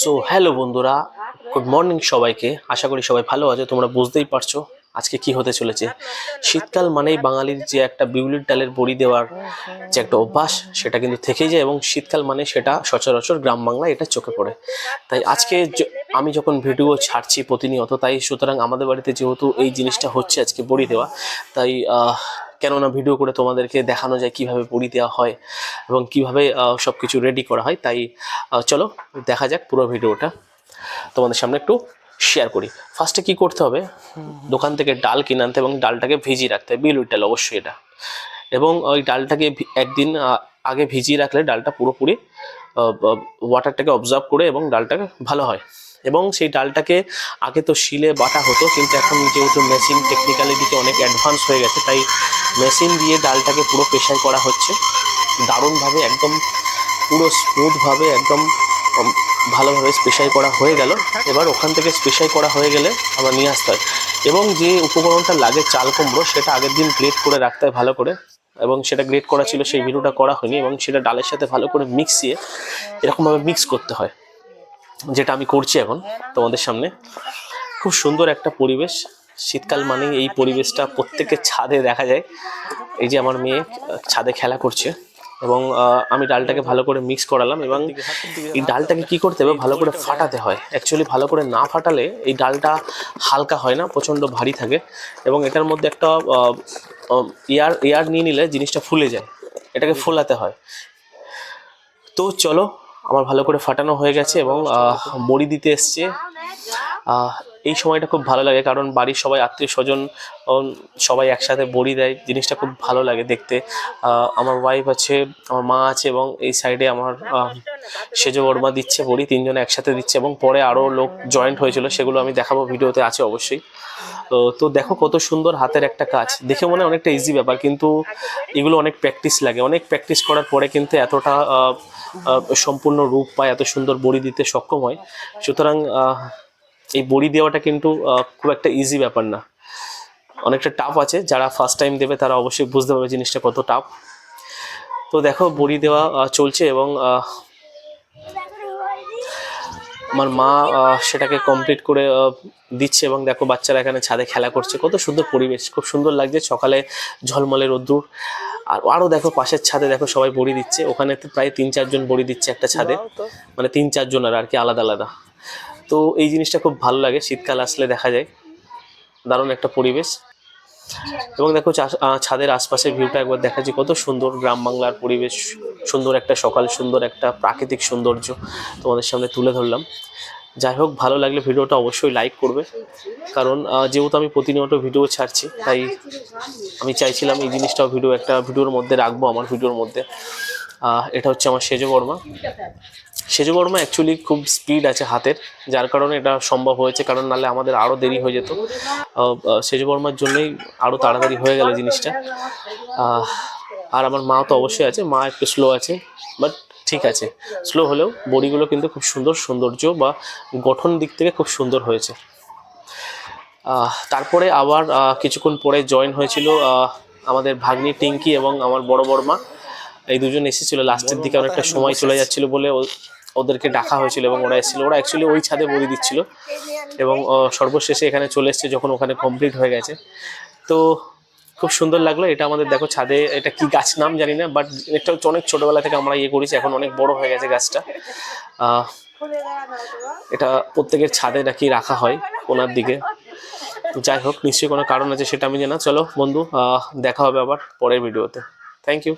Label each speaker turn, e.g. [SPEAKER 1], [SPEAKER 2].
[SPEAKER 1] So hello বন্ধুরা good morning সবাইকে। আশা করি সবাই ভালো আছে, তোমরা বুঝতেই পারছ আজকে কি হতে চলেছে। শীতকাল মানেই বাঙালির যে একটা বিউলির ডালের বড়ি দেওয়ার যে একটা অভ্যাস, সেটা কিন্তু থেকেই যায় এবং শীতকাল মানে সেটা সচরাচর গ্রাম বাংলায় এটা চোখে পড়ে। তাই আজকে আমি যখন ভিডিও ছাড়ছি প্রতিনিয়ত, তাই সুতরাং আমাদের বাড়িতে যেহেতু এই জিনিসটা হচ্ছে আজকে বড়ি দেওয়া, তাই কেননা ভিডিও করে তোমাদেরকে দেখানো যায় কীভাবে বড়ি দেওয়া হয় এবং কীভাবে সব কিছু রেডি করা হয়, তাই চলো দেখা যাক পুরো ভিডিওটা। তোমাদের সামনে একটু শেয়ার করি। ফার্স্টে কি করতে হবে? দোকান থেকে ডাল কিনে আনতে এবং ডালটাকে ভিজিয়ে রাখতে হবে। বিলুর ডাল অবশ্যই এটা। এবং ওই ডালটাকে একদিন আগে ভিজিয়ে রাখলে ডালটা পুরোপুরি ওয়াটারটাকে অবজার্ভ করে এবং ডালটাকে ভালো হয়। এবং সেই ডালটাকে আগে তো শিলে বাটা হতো, কিন্তু এখন যেহেতু মেশিন টেকনিক্যালি দিকে অনেক অ্যাডভান্স হয়ে গেছে, তাই মেশিন দিয়ে ডালটাকে পুরো প্রেশার করা হচ্ছে। দারুণভাবে একদম পুরো স্মুথভাবে একদম ভালোভাবে স্পেশাই করা হয়ে গেল। এবার ওখান থেকে স্পেশাই করা হয়ে গেলে আবার নিয়ে আসতে হয়। এবং যে উপকরণটা লাগে চাল কুমড়ো, সেটা আগের দিন গ্রেট করে রাখতে হয় ভালো করে। এবং সেটা গ্রেট করা ছিল, সেই ভিডিওটা করা হয়নি এবং সেটা ডালের সাথে ভালো করে মিক্সিয়ে এরকমভাবে মিক্স করতে হয়, যেটা আমি করছি এখন তোমাদের সামনে। খুব সুন্দর একটা পরিবেশ। শীতকাল মানেই এই পরিবেশটা প্রত্যেকের ছাদে দেখা যায়। এই যে আমার মেয়ে ছাদে খেলা করছে। এবং আমি ডালটাকে ভালো করে মিক্স করালাম এবং এই ডালটাকে কি করতে হবে? ভালো করে ফাটাতে হয়। অ্যাকচুয়ালি ভালো করে না ফাটালে এই ডালটা হালকা হয় না প্রচণ্ড ভারী থাকে এবং এটার মধ্যে একটা এয়ার এয়ার নিয়ে নিলে জিনিসটা ফুলে যায়। এটাকে ফোলাতে হয়। তো চলো আমার ভালো করে ফাটানো হয়ে গেছে এবং বড়ি দিতে এসছে। এই সময়টা খুব ভালো লাগে, কারণ বাড়ির সবাই আত্মীয় স্বজন সবাই একসাথে বড়ি দেয়, জিনিসটা খুব ভালো লাগে দেখতে। আমার ওয়াইফ আছে, আমার মা আছে এবং এই সাইডে আমার সেজ বর্মা দিচ্ছে বড়ি, তিনজনে একসাথে দিচ্ছে এবং পরে আরও লোক জয়েন্ট হয়েছিল, সেগুলো আমি দেখাবো ভিডিওতে, আছে অবশ্যই। তো দেখো কত সুন্দর হাতের একটা কাজ। দেখে মনে অনেকটা ইজি ব্যাপার, কিন্তু এগুলো অনেক প্র্যাকটিস লাগে। অনেক প্র্যাকটিস করার পরে কিন্তু এতটা সম্পূর্ণ রূপ পায় এত সুন্দর বড়ি দিতে সক্ষম হয়। সুতরাং এই বড়ি দেওয়াটা কিন্তু খুব একটা ইজি ব্যাপার না। অনেকটা টাফ আছে যারা ফার্স্ট টাইম দেবে তারা অবশ্যই বুঝতে পারবে জিনিসটা কত টাফ তো দেখো বড়ি দেওয়া চলছে এবং আমার মা সেটাকে কমপ্লিট করে দিচ্ছে এবং দেখো বাচ্চারা এখানে ছাদে খেলা করছে। কত সুন্দর পরিবেশ খুব সুন্দর লাগছে। সকালে ঝলমলে রোদ্দুর। আর আরও দেখো পাশের ছাদে দেখো সবাই বড়ি দিচ্ছে। ওখানে প্রায় তিন চারজন বড়ি দিচ্ছে একটা ছাদে। মানে তিন চারজন আর আর কি আলাদা আলাদা। তো এই জিনিসটা খুব ভালো লাগে, শীতকাল আসলে দেখা যায়। দারুণ একটা পরিবেশ। এবং দেখো ছাদের আশপাশের ভিউটা একবার দেখাচ্ছি, কত সুন্দর গ্রাম বাংলার পরিবেশ, সুন্দর একটা সকাল, সুন্দর একটা প্রাকৃতিক সৌন্দর্য তোমাদের সামনে তুলে ধরলাম। যাই হোক, ভালো লাগলে ভিডিওটা অবশ্যই লাইক করবে। কারণ যেহেতু আমি প্রতিনিয়ত ভিডিও ছাড়ছি, তাই আমি চাইছিলাম এই জিনিসটাও ভিডিও একটা ভিডিওর মধ্যে রাখব, আমার ভিডিওর মধ্যে। এটা হচ্ছে আমার সেজ সেজ বর্মা অ্যাকচুয়ালি খুব স্পিড আছে হাতের যার কারণে এটা সম্ভব হয়েছে কারণ নাহলে আমাদের আরও দেরি হয়ে যেত। আহ, বর্মার জন্যই আরও তাড়াতাড়ি হয়ে গেল জিনিসটা। আর আমার মা তো অবশ্যই আছে মা একটু স্লো আছে বাট ঠিক আছে। স্লো হলেও বড়িগুলো কিন্তু খুব সুন্দর সৌন্দর্য বা গঠন দিক থেকে খুব সুন্দর হয়েছে। তারপরে আবার কিছুক্ষণ পরে জয়েন হয়েছিল আমাদের ভাগ্নি টিঙ্কি এবং আমার বড় বড়মা এই দুজন এসেছিল লাস্টের দিকে অনেকটা সময় চলে যাচ্ছিল বলে ওদেরকে ডাকা হয়েছিল এবং ওরা এসেছিল। ওরা অ্যাকচুয়ালি ওই ছাদে বড়ি দিচ্ছিল এবং সর্বশেষে এখানে চলে এসেছে যখন ওখানে কমপ্লিট হয়ে গেছে। তো খুব সুন্দর লাগল। এটা আমাদের দেখো ছাদে এটা কি গাছ নাম জানি না বাট এটা হচ্ছে অনেক ছোটোবেলা থেকে আমরা ইয়ে করেছি। এখন অনেক বড় হয়ে গেছে গাছটা। এটা প্রত্যেকের ছাদে নাকি রাখা হয় ওনার দিকে। যাই হোক, নিশ্চয়ই কোনো কারণ আছে সেটা আমি জানা চলো বন্ধু দেখা হবে আবার পরের ভিডিওতে থ্যাংক ইউ